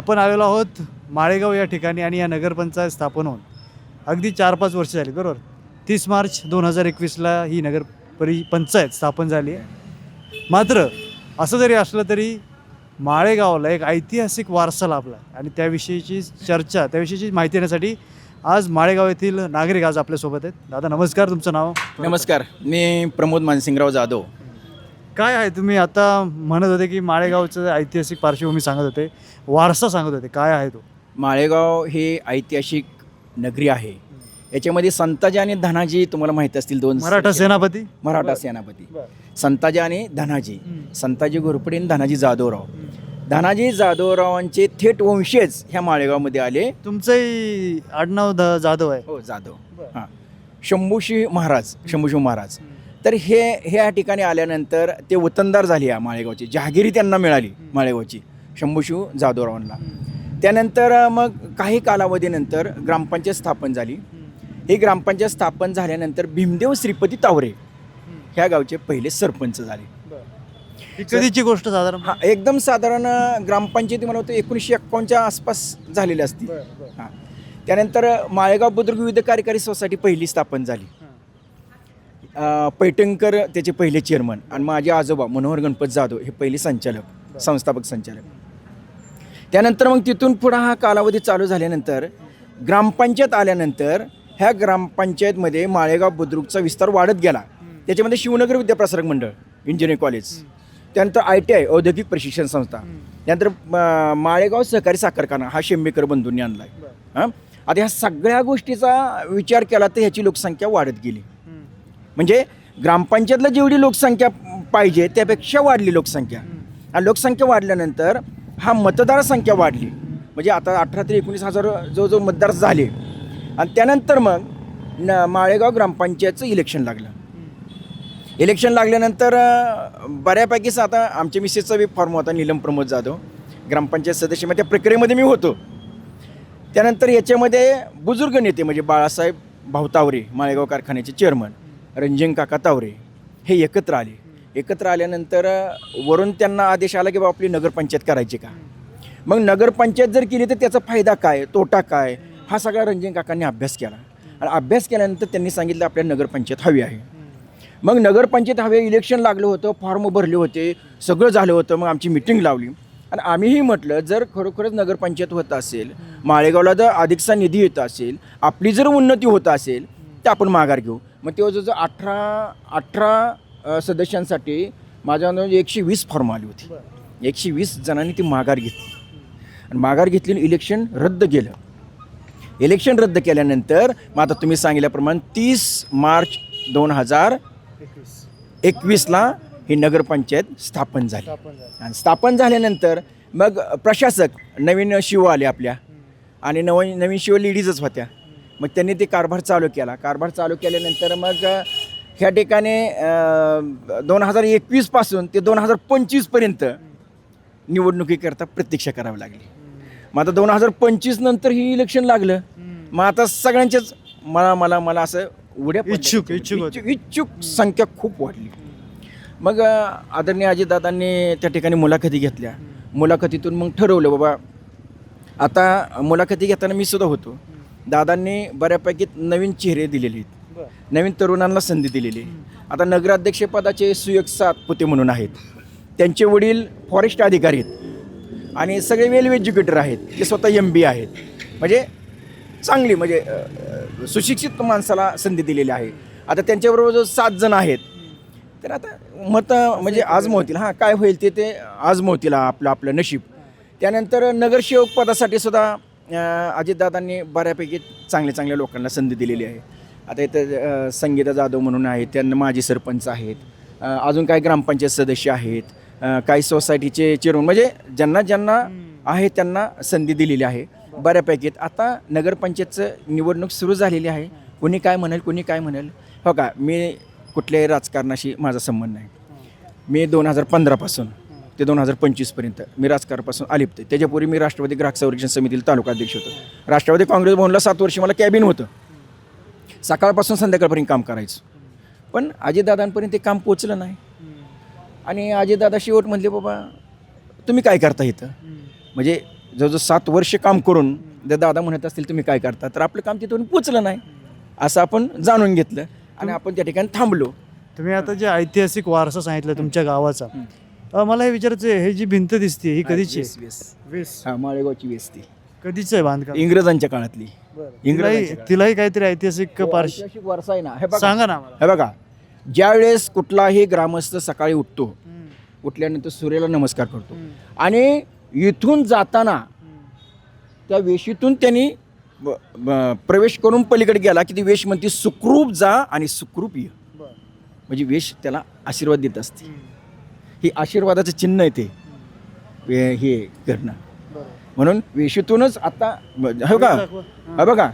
आपण आलेलो आहोत माळेगाव या ठिकाणी आणि या नगरपंचायत स्थापन होऊन. अगदी चार पाच वर्ष झाली बरोबर? तीस मार्च दोन हजार एकवीसला ही नगर परि पंचायत स्थापन झाली आहे. मात्र असं जरी असलं तरी माळेगावला एक ऐतिहासिक वारसा लाभला आणि त्याविषयीची चर्चा त्याविषयीची माहिती देण्यासाठी आज माळेगाव येथील नागरिक आज आपल्यासोबत आहेत. दादा नमस्कार तुमचं नाव? नमस्कार. मी प्रमोद मानसिंगराव जाधव. काय आहे? तुम्ही आता म्हणत होते की माळेगावचं ऐतिहासिक पार्श्वभूमी सांगत होते. वारसा सांगत होते. काय आहे तो? माळेगाव हे ऐतिहासिक नगरी आहे. याच्यामध्ये संताजी आणि धनाजी तुम्हाला माहीत असतील दोन मराठा सेनापती? मराठा सेनापती. संताजी आणि धनाजी. संताजी घोरपडे आणि धनाजी जाधवराव. धनाजी जाधवरावांचे थेट वंशज ह्या माळेगावमध्ये आले. तुमचंही आडनाव द- जाधव आहे. हो जाधव. हां. शंभूशी महाराज शंभूशी महाराज. तर हे हे या ठिकाणी आल्यानंतर ते वतनदार झाले या माळेगावची. जहागिरी त्यांना मिळाली माळेगावची शंभूशिव जाधवरावांना. त्यानंतर मग काही कालावधीनंतर ग्रामपंचायत स्थापन झाली. ही ग्रामपंचायत स्थापन झाल्यानंतर भीमदेव श्रीपती तावरे ह्या गावचे पहिले सरपंच झाले. कधीची गोष्ट साधारण. हा एकदम साधारण ग्रामपंचायती मला वाटतं एकोणीसशे एक्कावन्नच्या आसपास झालेली असती. हां. त्यानंतर माळेगाव बुद्रुक विविध कार्यकारी सोसायटी पहिली स्थापन झाली. पैठणकर त्याचे पहिले चेअरमन आणि माझे आजोबा मनोहर गणपत जाधव हे पहिले संचालक संस्थापक संचालक. त्यानंतर मग तिथून पुढं हा कालावधी चालू झाल्यानंतर ग्रामपंचायत आल्यानंतर ह्या ग्रामपंचायतमध्ये माळेगाव बुद्रुकचा विस्तार वाढत गेला. त्याच्यामध्ये शिवनगर विद्याप्रसारक मंडळ इंजिनिअरिंग कॉलेज त्यानंतर आय टी आय औद्योगिक प्रशिक्षण संस्था. त्यानंतर म- माळेगाव सहकारी साखर कारखाना हा शेंबेकर बंधूंनी आणला आहे हां? आता ह्या सगळ्या गोष्टीचा विचार केला तर ह्याची लोकसंख्या वाढत गेली. म्हणजे ग्रामपंचायतला जेवढी लोकसंख्या पाहिजे त्यापेक्षा वाढली लोकसंख्या. आणि लोकसंख्या वाढल्यानंतर हा मतदार संख्या वाढली. म्हणजे आता अठरा ते एकोणीस हजार जो जो मतदार झाले. आणि त्यानंतर मग न माळेगाव ग्रामपंचायतचं इलेक्शन लागलं. इलेक्शन लागल्यानंतर बऱ्यापैकीच आता आमच्या मिसेसचा बी फॉर्म होता नीलम प्रमोद जाधव. ग्रामपंचायत सदस्य मग त्या प्रक्रियेमध्ये मी होतो. त्यानंतर याच्यामध्ये बुजुर्ग नेते म्हणजे बाळासाहेब भावतावरे माळेगाव कारखान्याचे चेअरमन रंजन काका तावरे हे एकत्र आले. एकत्र आल्यानंतर वरून त्यांना आदेश आला की बाबा आपली नगरपंचायत करायची का? मग नगरपंचायत जर केली तर त्याचा फायदा काय? तोटा काय? हा सगळा रंजन काकांनी अभ्यास केला. आणि अभ्यास केल्यानंतर त्यांनी सांगितलं आपल्याला नगरपंचायत हवी आहे. मग नगरपंचायत हवे इलेक्शन लागलं होतं फॉर्म भरले होते सगळं झालं होतं मग आमची मिटिंग लावली. आणि आम्हीही म्हटलं जर खरोखरच नगरपंचायत होत असेल माळेगावला जर अधिकचा निधी येत असेल आपली जर उन्नती होत असेल तर आपण माघार घेऊ. मग तेव्हा जवळ अठरा अठरा सदस्यांसाठी माझ्या एकशे वीस फॉर्म आली होती. एकशे वीस जणांनी ती माघार घेतली. आणि माघार घेतली आणि इलेक्शन रद्द केलं. इलेक्शन रद्द केल्यानंतर मग आता तुम्ही सांगितल्याप्रमाणे तीस मार्च दोन हजार एकवीसला ही नगरपंचायत स्थापन झाली. आणि स्थापन झाल्यानंतर मग प्रशासक नवीन शिव आले आपल्या. आणि नव नवीन शिव लेडीजच होत्या. मग त्यांनी ते कारभार चालू केला. कारभार चालू केल्यानंतर मग ह्या ठिकाणी दोन हजार एकवीसपासून ते दोन हजार पंचवीसपर्यंत निवडणुकीकरता प्रतीक्षा करावी लागली. मग आता दोन हजार पंचवीस नंतर ही इलेक्शन लागलं. मग आता सगळ्यांच्याच मला मला मला असं उड्या. इच्छुक- इच्छुक. इच्छुक संख्या खूप वाढली. मग आदरणीय अजितदादांनी त्या ठिकाणी मुलाखती घेतल्या. मुलाखतीतून मग ठरवलं बाबा आता मुलाखती घेताना मी सुद्धा होतो. दादांनी बऱ्यापैकी नवीन चेहरे दिलेले आहेत. नवीन तरुणांना संधी दिलेली आहे. आता नगराध्यक्षपदाचे सुयोग सातपुते म्हणून आहेत. त्यांचे वडील फॉरेस्ट अधिकारी आहेत. आणि सगळे वेल एज्युकेटर आहेत. ते स्वतः एम बी आहेत. म्हणजे चांगली म्हणजे सुशिक्षित माणसाला संधी दिलेली आहे. आता त्यांच्याबरोबर जो सात जण आहेत तर आता मतं म्हणजे आजमवतील. हां काय होईल ते ते आजमवतील आपलं आपलं नशीब. त्यानंतर नगरसेवक पदासाठी सुद्धा अजितदादांनी बऱ्यापैकी चांगल्या चांगल्या लोकांना संधी दिलेली आहे. आता इथं संगीता जाधव म्हणून आहेत त्यांना माजी सरपंच आहेत अजून काही ग्रामपंचायत सदस्य आहेत काही सोसायटीचे चिरून म्हणजे ज्यांना ज्यांना आहे त्यांना संधी दिलेली आहे. बऱ्यापैकी आता नगरपंचायतचं निवडणूक सुरू झालेली आहे. कोणी काय म्हणेल कोणी काय म्हणेल? हो का? मी कुठल्याही राजकारणाशी माझा संबंध नाही. मी दोन हजार पंधरापासून ते दोन हजार पंचवीसपर्यंत मी राजकारणापासून अलिप्त आहे. त्याच्यापूर्वी मी राष्ट्रवादी ग्राहक संरक्षण समितीला तालुका अध्यक्ष होतो. राष्ट्रवादी काँग्रेस भवनला सात वर्ष मला कॅबिन होतं. सकाळपासून संध्याकाळपर्यंत काम करायचं. पण अजितदादांपर्यंत ते काम पोचलं नाही. आणि अजितदादा शेवट म्हणले बाबा तुम्ही काय करता इथं? म्हणजे जवळजवळ सात वर्ष काम करून जर दादा म्हणत असतील तुम्ही काय करता? तर आपलं काम तिथून पोचलं नाही असं आपण जाणून घेतलं. आणि आपण त्या ठिकाणी थांबलो. तुम्ही आता जे ऐतिहासिक वारसा सांगितलं तुमच्या गावाचा. अ, मला हे विचारायचं आहे, हे जी भिंत दिसते ही कधीची वेस आहे? वेस वेस. हा माळेगावची वेस ती. कधीच आहे बांधकाम? इंग्रजांच्या काळातली. तिलाही इंग्रजांच्या काळात. तिलाही काहीतरी ऐतिहासिक हो, पार्श ऐतिहासिक वारसा आहे ना. हे बघा. सांगा ना आम्हाला. हे बघा. ज्यावेळेस कुठलाही ग्रामस्थ सकाळी उठतो उठल्यानंतर सूर्याला नमस्कार करतो आणि इथून जाताना. त्या वेशीतून त्यांनी ब- ब- प्रवेश करून पलीकडे गेला की ती वेश म्हणते सुखरूप जा आणि सुखरूप ये. बरं. म्हणजे वेश त्याला आशीर्वाद देत असते. हे आशीर्वादाचं चिन्ह आहे ते हं. करणं. म्हणून वेशीतूनच आता हे दाखवा. हं. बघा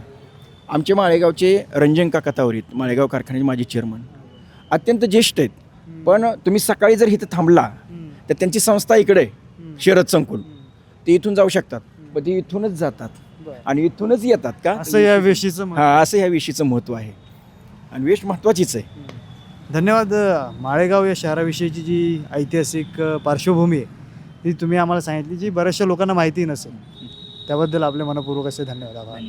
आमचे माळेगावचे रंजन काका तावरीत माळेगाव कारखान्याचे माझे चेअरमन अत्यंत ज्येष्ठ आहेत. पण तुम्ही सकाळी जर इथं थांबला तर त्यांची संस्था इकडे. शरद संकुल. ते इथून जाऊ शकतात पण ते इथूनच जातात. आणि इथूनच येतात का असं या वेशीचं. हा असं ह्या वेशीचं महत्त्व आहे आणि वेश महत्त्वाचीच आहे धन्यवाद माळेगाव या शहराविषयीची जी ऐतिहासिक पार्श्वभूमी आहे ती तुम्ही आम्हाला सांगितली जी बऱ्याचशा लोकांना माहिती नसेल. त्याबद्दल आपले मनपूर्वक असे धन्यवाद आभार.